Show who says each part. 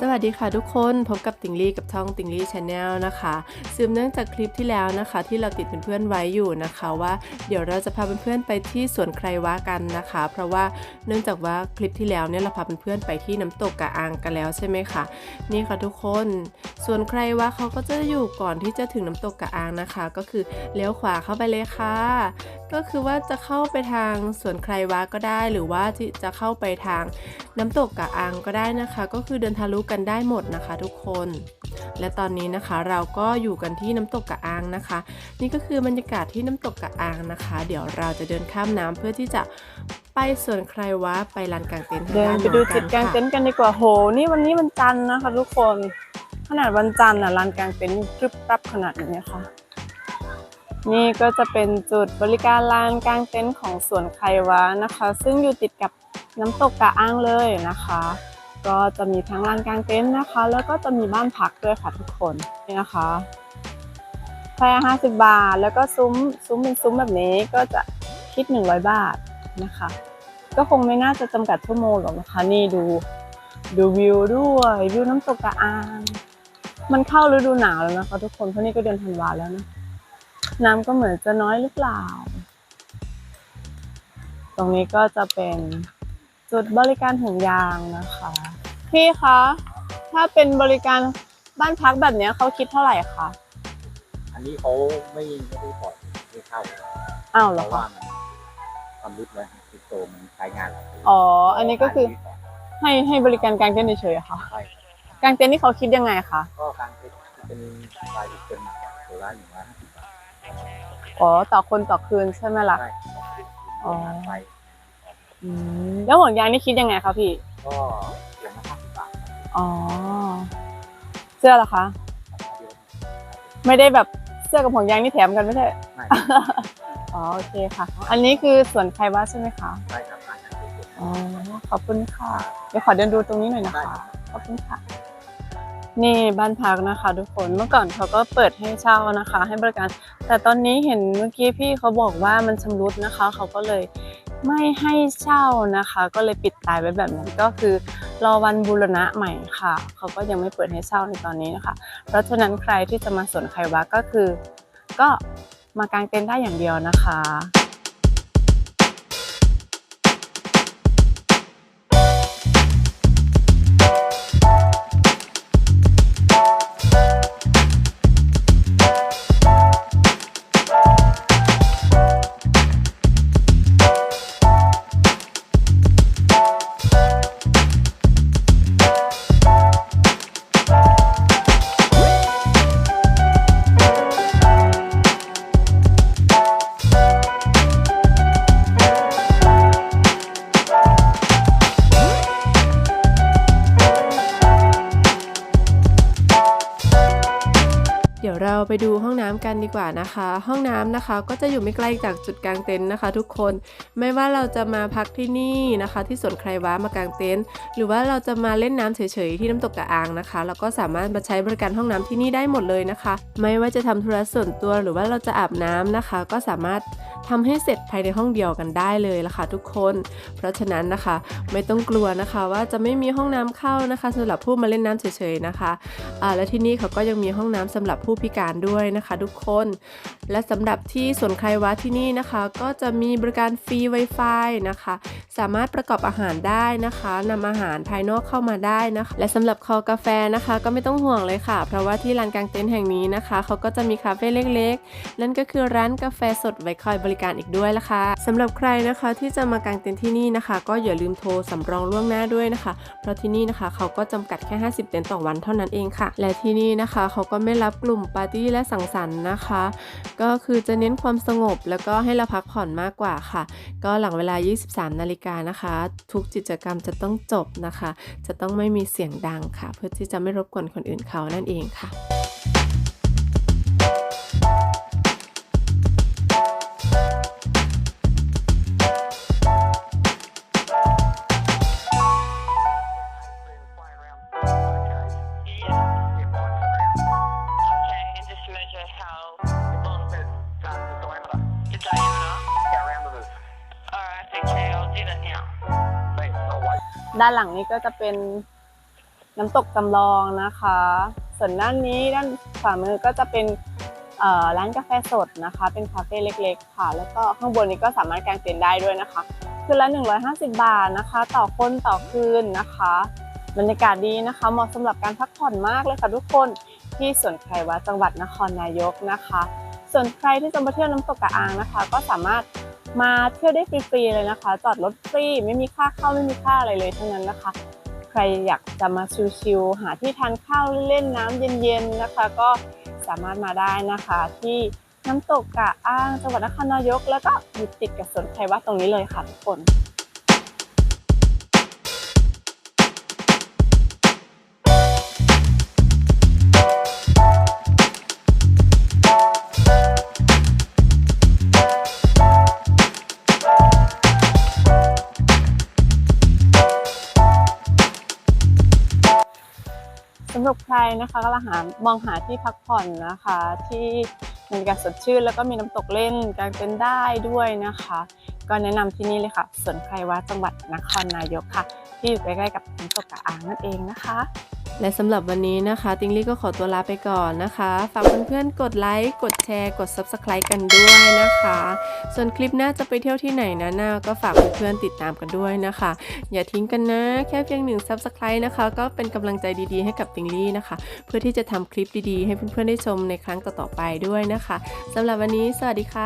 Speaker 1: สวัสดีค่ะทุกคนพบกับติงลี่กับช่องติงลี่ชาแนลนะคะสืบเนื่องจากคลิปที่แล้วนะคะ ที่เราติดเพื่อนๆไว้อยู่นะคะว่าเดี๋ยวเราจะพาเพื่อนๆไปที่สวนใครว้ากันนะคะ เพราะว่าเนื่องจากว่าคลิปที่แล้วเนี่ยเราพาเพื่อนๆไปที่น้ำตกกะอางกันแล้วใช่ไหมคะนี่ค่ะทุกคนส่วนใครว้าเขาก็จะอยู่ก่อนที่จะถึงน้ำตกกะอางนะคะ ก็คือเลี้ยวขวาเข้าไปเลยค่ะก็คือว่าจะเข้าไปทางสวนใครว้าก็ได้ หรือว่าจะเข้าไปทางน้ำตกกะอางก็ได้นะคะ ก็คือเดินทะลุกันได้หมดนะคะ ทุกคน และตอนนี้นะคะเราก็อยู่กันที่น้ำตกกะอางนะคะ นี่ก็คือบรรยากาศที่น้ำตกกะอางนะคะ เดี๋ยวเราจะเดินข้ามน้ำเพื่อที่จะไปสวนใครว้าไปลานกลางเต็นท์ทาง
Speaker 2: เดิน
Speaker 1: ด้าน
Speaker 2: ไปดูจุดกลางเต็นท์กันดีกว่าโห นี่วันนี้วันจันทร์นะคะ ทุกคนขนาดวันจันทร์อะลานกลางเต็นท์รึบปรับขนาดนี้ค่ะ นี่ก็จะเป็นจุดบริการลานกลางเต็นท์ของสวนไควะนะคะ ซึ่งอยู่ติดกับน้ำตกกะอ้างเลยนะคะ ก็จะมีทั้งลานกลางเต็นท์นะคะ แล้วก็จะมีบ้านพักด้วยค่ะทุกคนนี่นะคะแค่ห้าสิบาท แล้วก็ซุ้มซุ้มเป็นซุ้มแบบนี้ก็จะคิดหนึ่งร้อยบาทนะคะ ก็คงไม่น่าจะจำกัดชั่วโมงหรอกนะคะ นี่ดูดูวิวด้วยวิวน้ำตกกะอาง มันเข้าฤดูหนาวแล้วนะคะ ทุกคนเพราะนี่ก็เดือนธันวาแล้วนะ น้ำก็เหมือนจะน้อยหรือเปล่า ตรงนี้ก็จะเป็นจุดบริการห่วงยางนะคะ พี่คะ ถ้าเป็นบริการบ้านพักแบบเนี้ยเขาคิดเท่าไหร่คะ
Speaker 3: อันนี้เขาไม่ไม่ได้ปล่อยไม่เข้า
Speaker 2: อ้าว
Speaker 3: เพ
Speaker 2: เหรอ
Speaker 3: ราะ
Speaker 2: คะ
Speaker 3: ว่ามันความลึกเลยติดโตมันใช้งานหลายปี
Speaker 2: อ๋อ อันนี้ก็คือให้ให้บริการกางเต็นท์เฉยๆอะค่ะ
Speaker 3: ใช่
Speaker 2: กางเต็นท์นี่เขาคิดยังไงคะ
Speaker 3: ก็การเป็นเป็นรายบุคคลตัวละหนึ่งร้อยห้าสิบบาท
Speaker 2: อ๋อต่อคนต่อคืนใช่ไหมล่ะ
Speaker 3: ใช่
Speaker 2: อ๋อ
Speaker 3: งานไป
Speaker 2: อืมแล้วห่วงยางนี่คิดยังไงคะพี่
Speaker 3: ก็เดือนละห้าสิบบาท
Speaker 2: อ๋อ เสื้อเหรอคะไม่ได้แบบเสื้อกับห่วงยางนี่แถมกันไม่ใช่
Speaker 3: ไม่
Speaker 2: อ๋อโอเคค่ะ อันนี้คือสวนไคว่าใช่ไหมคะ
Speaker 3: ใช่ครับงานการเป็น
Speaker 2: อ๋อ ขอบคุณค่ะ เดี๋ยวขอเดินดูตรงนี้หน่อยนะคะ ขอบคุณค่ะ นี่บ้านพักนะคะทุกคนเมื่อก่อนเขาก็เปิดให้เช่านะคะ ให้บริการ แต่ตอนนี้เห็นเมื่อกี้พี่เขาบอกว่ามันชำรุดนะคะ เขาก็เลยไม่ให้เช่านะคะ ก็เลยปิดตายไว้แบบนั้นก็คือ รอวันบูรณะใหม่ค่ะ เขาก็ยังไม่เปิดให้เช่าในตอนนี้นะคะ เพราะฉะนั้นใครที่จะมาสวนไควะก็คือ ก็มากางเต็นท์ได้อย่างเดียวนะคะ
Speaker 1: เดี๋ยวเราไปดูห้องน้ำกันดีกว่านะคะ ห้องน้ำนะคะก็จะอยู่ไม่ไกลจากจุดกลางเต็นท์นะคะ ทุกคน ไม่ว่าเราจะมาพักที่นี่นะคะ ที่สวนใครว้ามากางเต็นท์หรือว่าเราจะมาเล่นน้ำเฉยๆที่น้ำตกกระอางนะคะเราก็สามารถมาใช้บริการห้องน้ำที่นี่ได้หมดเลยนะคะ ไม่ว่าจะทำธุระส่วนตัวหรือว่าเราจะอาบน้ำนะคะ ก็สามารถทำให้เสร็จภายในห้องเดียวกันได้เลยละค่ะทุกคน เพราะฉะนั้นนะคะไม่ต้องกลัวนะคะ ว่าจะไม่มีห้องน้ำเข้านะคะสำหรับผู้มาเล่นน้ำเฉยๆนะคะอ่าและที่นี่เขาก็ยังมีห้องน้ำสำหรับผู้พิการด้วยนะคะ ทุกคน และสำหรับที่สวนใครวะที่นี่นะคะ ก็จะมีบริการฟรี Wi-Fi นะคะ สามารถประกอบอาหารได้นะคะนำอาหารภายนอกเข้ามาได้นะคะ และสำหรับคอกาแฟนะคะ ก็ไม่ต้องห่วงเลยค่ะ เพราะว่าที่ลานกลางเต็นท์แห่งนี้นะคะเขาก็จะมีคาเฟ่เล็กๆ นั่นก็คือร้านกาแฟสดไว้คอยบริการอีกด้วยละค่ะสำหรับใครนะคะที่จะมากางเต็นท์ที่นี่นะคะ ก็อย่าลืมโทรสำรองล่วงหน้าด้วยนะคะ เพราะที่นี่นะคะเขาก็จำกัดแค่ 50 เต็นท์ต่อวันเท่านั้นเองค่ะ และที่นี่นะคะเขาก็ไม่รับกลุ่มปาร์ตี้และสังสรรค์นะคะ ก็คือจะเน้นความสงบแล้วก็ให้เราพักผ่อนมากกว่าค่ะ ก็หลังเวลา 23 นาฬิกานะคะ ทุกกิจกรรมจะต้องจบนะคะ จะต้องไม่มีเสียงดังค่ะ เพื่อที่จะไม่รบกวนคนอื่นเขานั่นเองค่ะ
Speaker 2: ด้านหลังนี้ก็จะเป็นน้ำตกจำลองนะคะ ส่วนด้านนี้ด้านขวามือก็จะเป็นร้านกาแฟสดนะคะ เป็นคาเฟ่เล็ก ๆ ค่ะ แล้วก็ข้างบนนี้ก็สามารถกางเต็นท์ได้ด้วยนะคะ คืนละ 150 บาทนะคะ ต่อคนต่อคืนนะคะ บรรยากาศดีนะคะ เหมาะสำหรับการพักผ่อนมากเลยค่ะทุกคนที่สวนไครวะจังหวัดนครนายกนะคะ ส่วนใครที่จะมาเที่ยวน้ำตกกระอางนะคะ ก็สามารถ มาเที่ยวได้ฟรีๆเลยนะคะ จอดรถฟรีไม่มีค่าเข้าไม่มีค่าอะไรเลยทั้งนั้นนะคะ ใครอยากจะมาชิลๆหาที่ทานข้าวเล่นน้ำเย็นๆนะคะ ก็สามารถมาได้นะคะ ที่น้ำตกกะอ้างจังหวัดนครนายก แล้วก็อยู่ติดกับสวนไทรวัดตรงนี้เลยค่ะทุกคน หรับใครนะคะก็หามองหาที่พักผ่อนนะคะ ที่มีการสดชื่น แล้วก็มีน้ำตกเล่นกางเต็นท์ได้ด้วยนะคะ ก็แนะนำที่นี่เลยค่ะสวนไครวะจังหวัดนครนายกค่ะ ที่อยู่ใกล้ๆกับน้ำตกกะอางนั่นเองนะคะ
Speaker 1: และสำหรับวันนี้นะคะ ติงลี่ก็ขอตัวลาไปก่อนนะคะ ฝากเพื่อนๆ กดไลค์ กดแชร์ กด Subscribe กันด้วยนะคะ ส่วนคลิปหน้าจะไปเที่ยวที่ไหนนะน่าก็ฝากเพื่อนๆ ติดตามกันด้วยนะคะ อย่าทิ้งกันนะ แค่เพียงหนึ่ง Subscribe นะคะ ก็เป็นกำลังใจดีๆ ให้กับติงลี่นะคะ เพื่อที่จะทำคลิปดีๆ ให้เพื่อนๆ ได้ชมในครั้งต่อๆไปด้วยนะคะสำหรับวันนี้ สวัสดีค่ะ